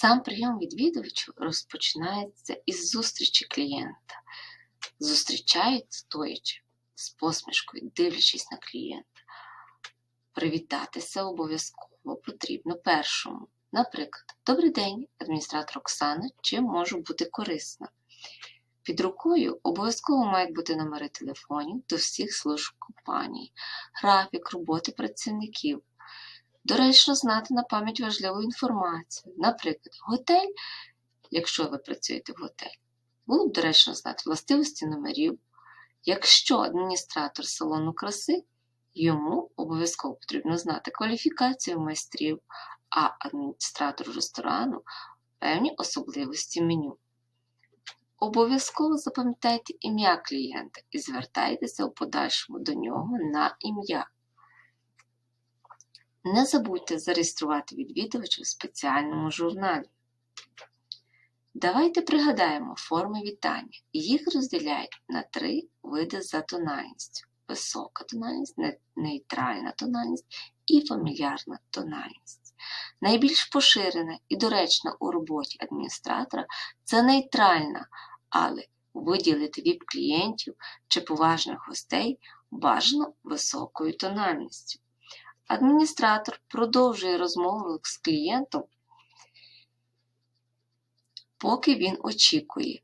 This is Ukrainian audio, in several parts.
Сам прийом відвідувачів розпочинається із зустрічі клієнта. Зустрічають стоячи з посмішкою, дивлячись на клієнта. Привітатися обов'язково потрібно першому. Наприклад, Добрий день, адміністратор Оксана, чим можу бути корисна? Під рукою обов'язково мають бути номери телефонів до всіх служб компанії, графік роботи працівників. Доречно знати на пам'ять важливу інформацію. Наприклад, готель, якщо ви працюєте в готелі, було б доречно знати властивості номерів. Якщо адміністратор салону краси, йому обов'язково потрібно знати кваліфікацію майстрів, а адміністратору ресторану певні особливості меню. Обов'язково запам'ятайте ім'я клієнта і звертайтеся у подальшому до нього на ім'я. Не забудьте зареєструвати відвідувача в спеціальному журналі. Давайте пригадаємо форми вітання. Їх розділяють на три види за тональністю: висока тональність, нейтральна тональність і фамільярна тональність. Найбільш поширена і доречна у роботі адміністратора це нейтральна, але виділити віп-клієнтів чи поважних гостей бажано високою тональністю. Адміністратор продовжує розмову з клієнтом, поки він очікує,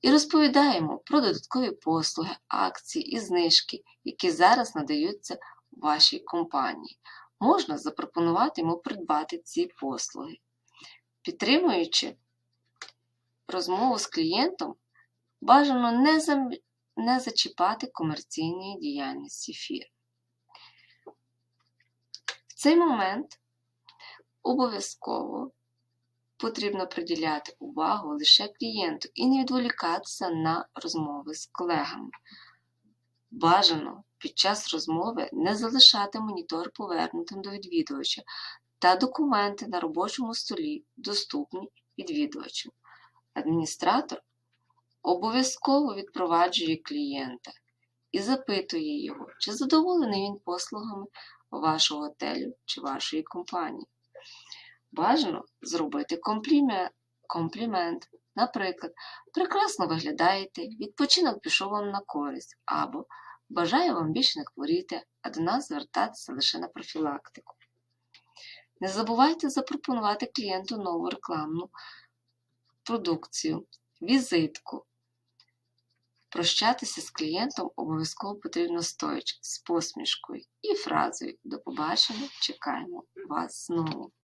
і розповідаємо про додаткові послуги, акції і знижки, які зараз надаються вашій компанії. Можна запропонувати йому придбати ці послуги. Підтримуючи розмову з клієнтом, бажано не, зачіпати комерційної діяльності фірми. Цей момент обов'язково потрібно приділяти увагу лише клієнту і не відволікатися на розмови з колегами. Бажано під час розмови не залишати монітор повернутим до відвідувача та документи на робочому столі доступні відвідувачу. Адміністратор обов'язково відпроваджує клієнта і запитує його, чи задоволений він послугами вашого готелю чи вашої компанії. Бажано зробити компліме- комплімент. Наприклад, прекрасно виглядаєте, відпочинок пішов вам на користь, або бажаю вам більше не хворіти, а до нас звертатися лише на профілактику. Не забувайте запропонувати клієнту нову рекламну продукцію, візитку. Прощатися з клієнтом обов'язково потрібно стоячи, з посмішкою і фразою До побачення, чекаємо вас знову.